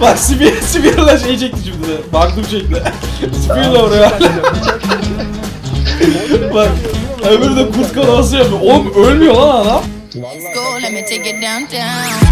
Bak Sibir, Sibir'le şey çekti şimdi de. Baktım şekli. Sibir'le oraya. Bak. Öbürü de kurt kanaması yapıyor. Oğlum ölmüyor lan adam. Let's go, let me take it downtown.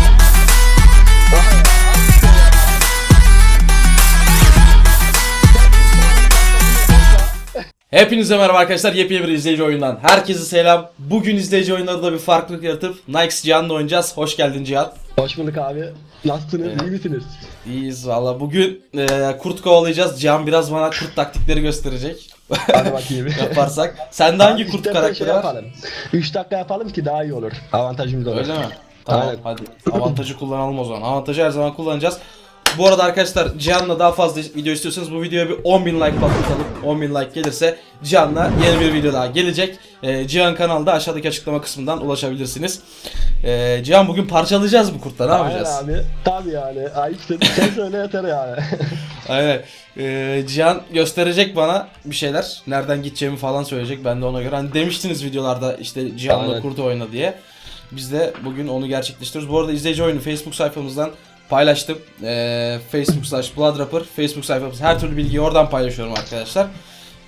Hepinize merhaba arkadaşlar. Yepyeni bir izleyici oyundan. Herkese selam. Bugün izleyici oyunlarda bir farklılık yaratıp Nike's Cihan'la oynayacağız. Hoş geldin Cihan. Hoş bulduk abi. Nasılsınız? Evet. İyi misiniz? İyiyiz valla. Bugün e, kurt kovalayacağız. Cihan biraz bana kurt taktikleri gösterecek. Hadi bakayım. Yaparsak. Sende hangi Abi kurt karakteri şey var? yapalım. 3 dakika yapalım ki daha iyi olur. Avantajımız olur. Öyle mi? Tamam Aynen. hadi. Avantajı kullanalım o zaman. Avantajı her zaman kullanacağız. Bu arada arkadaşlar Cihan'la daha fazla video istiyorsanız bu videoya bir 10.000 like patlatalım. 10.000 like gelirse Cihan'la yeni bir video daha gelecek. Ee, Cihan kanalda aşağıdaki açıklama kısmından ulaşabilirsiniz. Ee, Cihan bugün parçalayacağız bu kurtları ne yapacağız? Aynen abi. Tabii yani. Ayıpsın. Sen söyle yeter yani. Aynen. Ee, Cihan gösterecek bana bir şeyler. Nereden gideceğimi falan söyleyecek. Ben de ona göre. Hani demiştiniz videolarda işte Cihan'la Aynen. kurt oyna diye. Biz de bugün onu gerçekleştiriyoruz. Bu arada izleyici oyunu Facebook sayfamızdan paylaştım. Ee, Facebook slash Bloodrapper. Facebook sayfamız. Her türlü bilgiyi oradan paylaşıyorum arkadaşlar.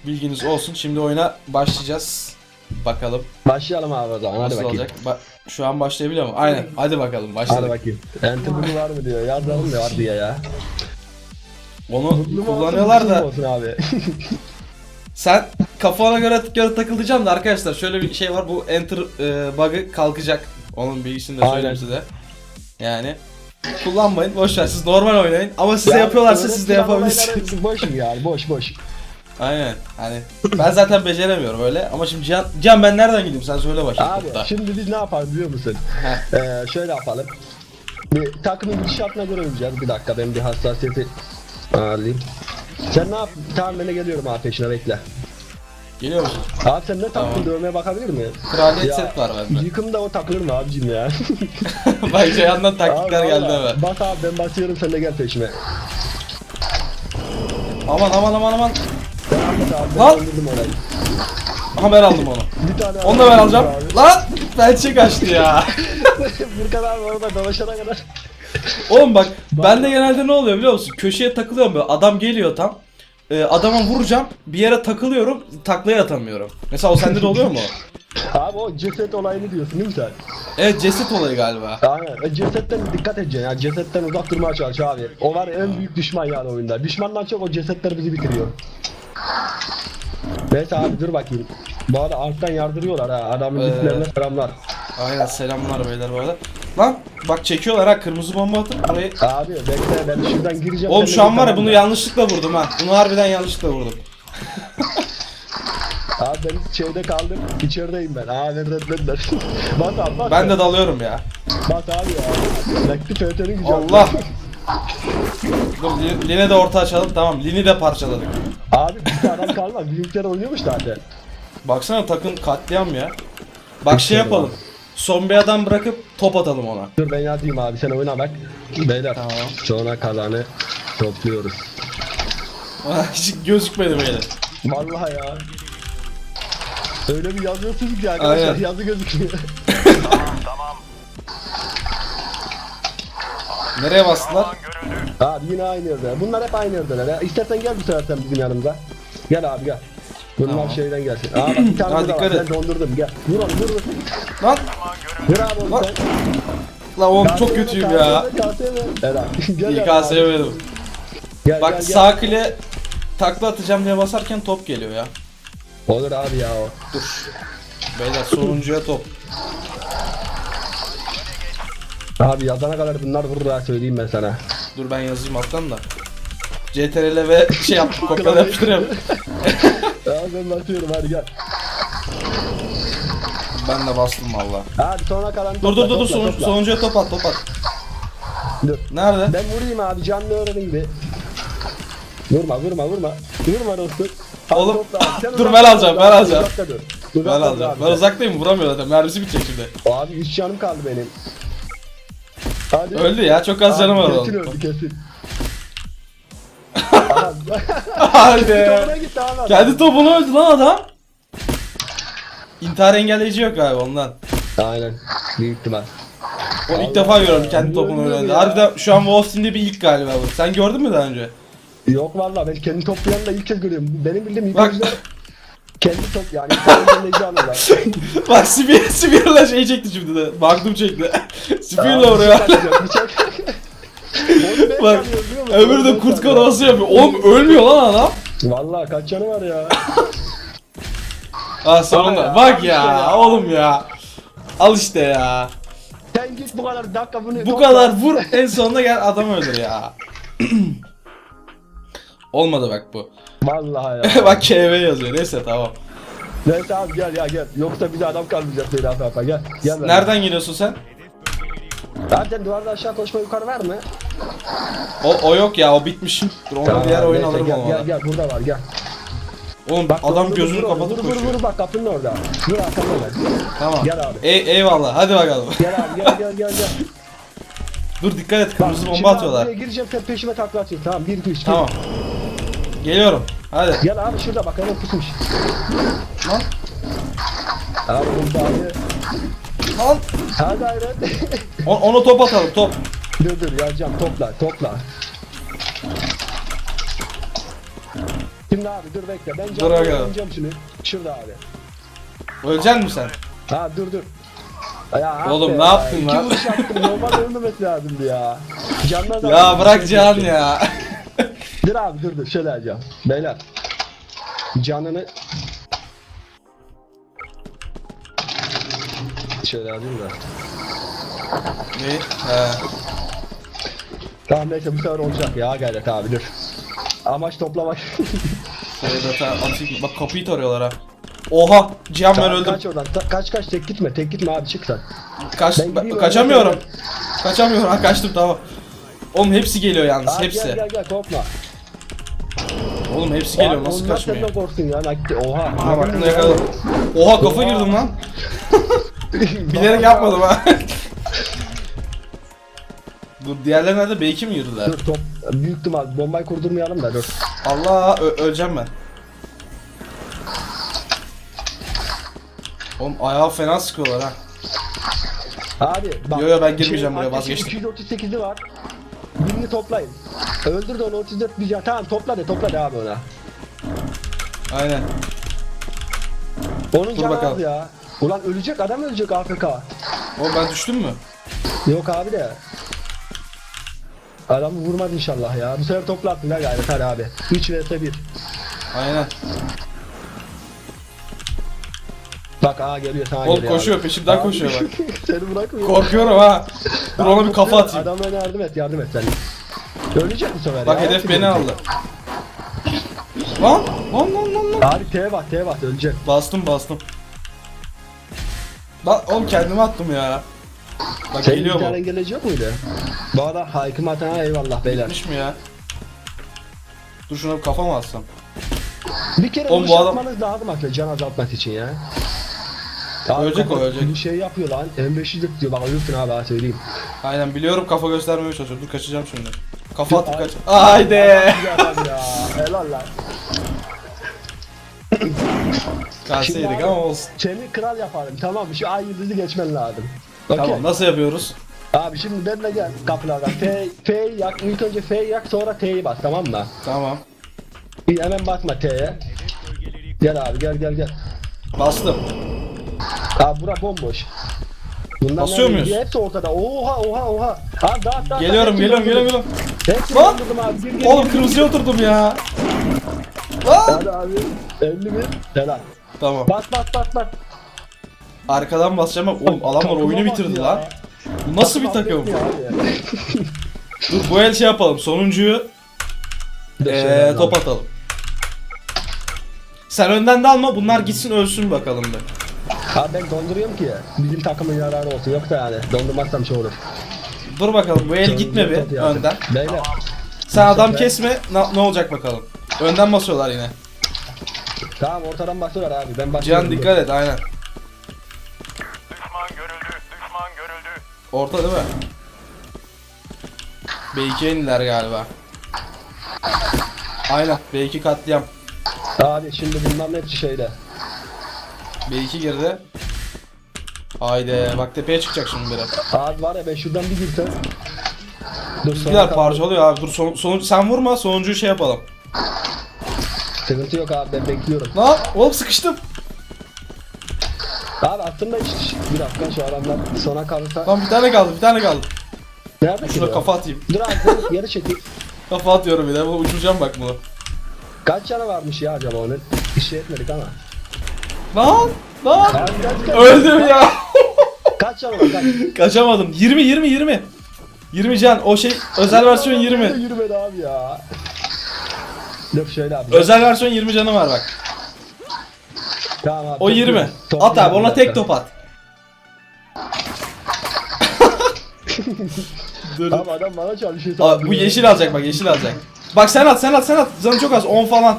Bilginiz olsun. Şimdi oyuna başlayacağız. Bakalım Başlayalım abi o zaman. Hadi nasıl bakayım. olacak. Ba- şu an başlayabiliyor mu? Aynen. Hadi bakalım başladık. Hadi bakayım. Enter bunu var mı diyor. Yazalım da var diye ya. Onu mu olsun, kullanıyorlar mutsuz da olsun abi. Sen kafana göre göre takılacağım da arkadaşlar şöyle bir şey var bu enter e, bug'ı kalkacak. Onun bilgisini de söyleyeyim Aynen. size. Yani kullanmayın boş ver siz normal oynayın ama size Ya, yapıyorlarsa öyle siz de plan yapabilirsiniz. olayları Boş yani boş boş. Aynen. Hani ben zaten beceremiyorum öyle ama şimdi Can, Can ben nereden gideyim sen söyle. Abi kurtta. şimdi biz ne yapalım biliyor musun? Heh. Ee, şöyle yapalım. Bir takımın gidişatına göre oynayacağız. Bir dakika ben bir hassasiyeti ayarlayayım. Sen ne yap? Tamam ben de geliyorum abi peşine bekle. Geliyor musun? Abi sen ne taktın Tamam. dövmeye bakabilir mi? Kraliyet Ya, set var bende. Yıkımda o takılır mı abicim ya? Bak Cihan'dan taktikler Abi geldi valla, hemen. Bas abi ben basıyorum sen de gel peşime. Aman aman aman aman. Ben Ahmet abi ben Lan! öldürdüm orayı. Aha ben aldım onu. Bir tane Onu da ben alacağım. Lan pençe kaçtı ya. Furkan abi orada dolaşana kadar. Oğlum bak bende genelde ne oluyor biliyor musun? Köşeye takılıyorum böyle adam geliyor tam. Ee, adama vuracağım bir yere takılıyorum taklaya atamıyorum. Mesela o sende de oluyor mu? Abi o ceset olayını diyorsun değil mi sen? Evet ceset olayı galiba. Aynen. E, cesetten dikkat edeceksin ya. Cesetten uzak durmaya çalış abi. O var en büyük düşman yani oyunda. Düşmandan çok o cesetler bizi bitiriyor. Neyse abi dur bakayım. Bu arada alttan yardırıyorlar ha. Adamın Ee, selamlar. Aynen selamlar beyler bu arada. Lan bak çekiyorlar ha kırmızı bomba atıp burayı. Abi bekle ben şuradan gireceğim. Oğlum şu an var ya bunu yanlışlıkla vurdum ha. Bunu harbiden yanlışlıkla vurdum. Abi ben şeyde kaldım. İçerideyim ben. Aa nereden Bas abi bas. Ben de dalıyorum ya. Bas abi ya. Nakti FT'nin gücü. Allah. Dur Lin- Lin'e de orta açalım tamam Lin'i de parçaladık. Abi bir tane adam kalmadı. Bizimkiler oynuyormuş zaten. Baksana takım katliam ya. Bak şey yapalım. Son bir adam bırakıp top atalım ona. Dur ben yazayım abi sen oyna bak. Beyler. Tamam. Sonra kalanı topluyoruz. Hiç gözükmedi böyle. Vallahi ya. Öyle bir yazıyorsunuz ki arkadaşlar Aynen. yazı gözükmüyor. Nereye bastılar? abi yine aynı yerde. Bunlar hep aynı yerdeler ya. İstersen gel bu sefer sen bizim yanımıza. Gel abi gel. Bunlar Tamam. şeyden gelsin. Aa bak bir tane Ha, burada var. Ben dondurdum gel. Vur onu vur. Lan Onu Lan. sen. lan oğlum çok kötüyüm ya. Helal. Gel, abi. Bak gel, gel. sağ kile takla atacağım diye basarken top geliyor ya. Olur abi ya o. Dur. Beyler sonuncuya top. Abi yazana kadar bunlar vurur ha söyleyeyim ben sana. Dur ben yazayım alttan da. CTRL ve şey yaptım kopyala yapıştırıyorum. Ya ben basıyorum hadi gel. Ben de bastım valla. Abi sonra kalan Dur dur dur dur topla, sonun, topla. sonuncuya top at top at. Dur. Nerede? Ben vurayım abi canlı öğrenin gibi. Vurma vurma vurma. Vurma dostum. Abi Oğlum, topla abi. Sen dur, uzakta ben dur alacağım, abi, ben alacağım. uzakta dur. Ben Uzakta dur alacağım. abi. Ben uzaktayım vuramıyor zaten. Mermisi bitecek şimdi. Abi 3 canım kaldı benim. Hadi. Öldü ya çok az canım var Abi, Kesin öldü kesin. Aha. Hadi. Sonra abi. Kendi topunu öldü lan adam. İntihar engelleyici yok abi ondan. Aynen. Büyük ihtimal. O ilk defa görüyorum kendi topunu öyle oynadı. Harbiden şu an Wolf Team'de bir ilk galiba bu. Sen gördün mü daha önce? Yok valla ben kendi toplayanı da ilk kez görüyorum. Benim bildiğim ilk Bak. kendi top yani kendi alırlar. Bak Sibir, Sibir'le şey çekti şimdi de. Magnum çekti. Sibir'le oraya. bir şey şey- Bak öbürü Onu de kurt kanaması yapıyor. Oğlum ölmüyor lan adam. Valla kaç canı var ya. Ah sonunda. ya, Bak ya, ya. oğlum ya. Al işte ya. Sen git bu kadar dakika bunu Bu kadar vur en sonunda gel adam öldür ya. Olmadı bak bu. Vallahi ya. bak KV yazıyor. Neyse tamam. Neyse abi gel ya gel. Yoksa bize adam kalmayacak apa apa gel. Gel ben. Nereden geliyorsun sen? Zaten duvarda aşağı koşma yukarı var mı? O, o yok ya o bitmiş. Dur ona diğer oyun neyse, alırım gel, olmadı. gel gel burada var gel. Oğlum Bak adam vur, vur, gözünü vur, kapatıp vur, vur, koşuyor. vur, bak kapının orada. Dur arkamda ver. Tamam. Gel abi. Ey, eyvallah hadi bakalım. Gel abi gel gel gel gel. Dur dikkat et Bak, kırmızı şimdi bomba atıyorlar. Buraya gireceğim sen peşime takla atıyorsun. Tamam 1 2 3. Tamam. Geliyorum. Hadi. Gel abi şurada bak hemen pusmuş. Lan. Abi burada abi. Lan. Ha gayret. O- Onu top atalım top. dur dur yazacağım topla topla. Şimdi abi dur bekle ben Dur canlı oynayacağım şimdi. Şurada abi. Öleceksin mi sen? Ha dur dur. Ya ah Oğlum, be ne ya. yaptın İki lan? vuruş attım normal ölmemesi lazımdı ya. Canlı adam- Ya bırak Cihan ya. Dur abi dur dur şöyle yapacağım. Beyler. Canını Şöyle alayım da. Ne? He. Tamam neyse bu sefer olacak ya gayret abi dur. Amaç toplamak. Şöyle de ta- atayım. Bak kapıyı tarıyorlar ha. Oha Cihan ben öldüm. Kaç oradan. Ta- kaç kaç tek gitme. Tek gitme abi çık sen. Kaç, Ben gideyim, kaçamıyorum. öyle Kaçamıyorum ha kaçtım tamam. Oğlum hepsi geliyor yalnız Abi hepsi. gel gel gel korkma. Oğlum hepsi geliyor Abi, nasıl onlar kaçmıyor? senden korksun ya. Nakti. Oha. Aha bak ne yakaladım. Oha kafa girdim lan. Bilerek yapmadım ha. Dur diğerleri nerede? B2 mi yürüdüler? Dur top. Büyük ihtimal bombayı kurdurmayalım da dur. Allah öleceğim ben. Oğlum ayağı fena sıkıyorlar ha. Abi bak. Yo, yo, ben girmeyeceğim buraya, vazgeçtim. 238'i var. Birini toplayın. Öldür de onu 34 bir can. Tamam topla de topla de abi ona. Aynen. Onun Dur canı bakalım. az ya. Ulan ölecek adam ölecek AFK. Oğlum ben düştüm mü? Yok abi de. Adamı vurmadı inşallah ya. Bu sefer topla attın ha gayret hadi abi. 3 vs 1. Aynen. Bak aa geliyor sana Oğlum geliyor koşuyor abi. peşimden Abi, koşuyor bak. Seni bırakmıyor. Korkuyorum ha. Dur ona bir kafa atayım. Adamlara yardım et yardım et sen. Ölecek bu sefer Bak ya. hedef beni aldı. Lan lan lan lan lan. Abi T'ye bak T'ye bak ölecek. Bastım bastım. Lan oğlum kendime attım ya. Bak Senin geliyor bir tane mu? engelleci yok muydu? Bu arada haykım atana eyvallah beyler. Gitmiş mi ya? Dur şuna bir kafa mı atsam? Bir kere Oğlum vuruş bu adam- lazım aslında can azaltmak için ya. Ölecek o, ölecek. Bir şey yapıyor lan. M500 diyor bak ölürsün abi ha söyleyeyim. Aynen biliyorum kafa göstermeye çalışıyorum. Dur kaçacağım şimdi. Kafa atıp kaç. Haydi. Güzel adam ya. Helal lan. Kalseydik ama olsun. Seni kral yaparım tamam mı? Şu ay yıldızı geçmen lazım. Okey. Tamam nasıl yapıyoruz? Abi şimdi benimle gel kapılardan. F, F'yi yak. İlk önce F'yi yak sonra T'yi bas tamam mı? Tamam. Bir hemen basma T'ye. Gel abi gel gel gel. Bastım. Abi bura bomboş. Bundan Basıyor muyuz? Hepsi ortada. Oha oha oha. Abi dağıt dağıt. Geliyorum hepsini geliyorum geliyorum geliyorum. Hepsini Lan! döndürdüm abi. Gir, gir, Oğlum gir. kırmızıya oturdum ya. Lan! Hadi abi. 51. Helal. Tamam. Bas bas bas bas. Arkadan basacağım ama oğlum adamlar oyunu bak bitirdi lan. Bu nasıl bir takım? Dur bu el şey yapalım. Sonuncuyu ee, top atalım. Sen önden de alma. Bunlar gitsin ölsün bakalım bir. Abi ben donduruyorum ki bizim takımın yararı olsun. Yoksa yani dondurmazsam şey olur. Dur bakalım bu el gitme bir önden. Beyler. Sen adam kesme. Na- ne olacak bakalım. Önden basıyorlar yine. Tamam ortadan basıyorlar abi. Ben başlıyorum. Cihan dikkat et aynen. Orta değil mi? B2'ye indiler galiba. Aynen B2 katliam. Abi şimdi bunların hepsi şeyde. B2 girdi. Haydi bak tepeye çıkacak şimdi biri. Abi var ya ben şuradan bir girsem. Dur kal- parçalıyor abi. Dur son, sonuncu, sen vurma sonuncuyu şey yapalım. Sıkıntı yok abi ben bekliyorum. Lan oğlum sıkıştım. Abi aslında hiç bir dakika şu adamlar sona kalırsa. Lan bir tane kaldı bir tane kaldı. Nerede ki Şuna bu? kafa atayım. Dur abi dur, yarı çekil. Kafa atıyorum bir de bunu uçuracağım bak bunu. Kaç canı varmış ya acaba onun? Bir şey etmedik ama. Lan lan. Abi kaç, kaç, Öldüm ya. kaç canı var kaç? Kaçamadım. 20 20 20. 20 can o şey özel versiyon 20. Yürümedi abi ya. Dur şöyle abi. Özel versiyon 20 canı var bak. Tamam abi. O 20. Top- At abi ona tek top at. Dur. Abi adam bana çalışıyor. Aa, bu yeşil alacak bak yeşil alacak. Bak sen at sen at sen at. Canı çok az 10 falan.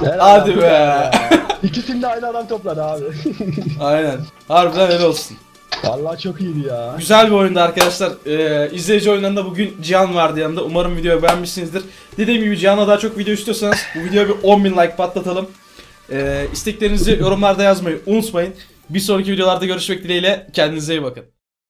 Helal Hadi abi be. İkisini de aynı adam topladı abi. Aynen. Harbiden öyle olsun. Vallahi çok iyiydi ya. Güzel bir oyundu arkadaşlar. Ee, izleyici oyunlarında bugün Cihan vardı yanında. Umarım videoyu beğenmişsinizdir. Dediğim gibi Cihan'a daha çok video istiyorsanız bu videoya bir 10.000 like patlatalım. Ee, isteklerinizi yorumlarda yazmayı unutmayın. Bir sonraki videolarda görüşmek dileğiyle. Kendinize iyi bakın.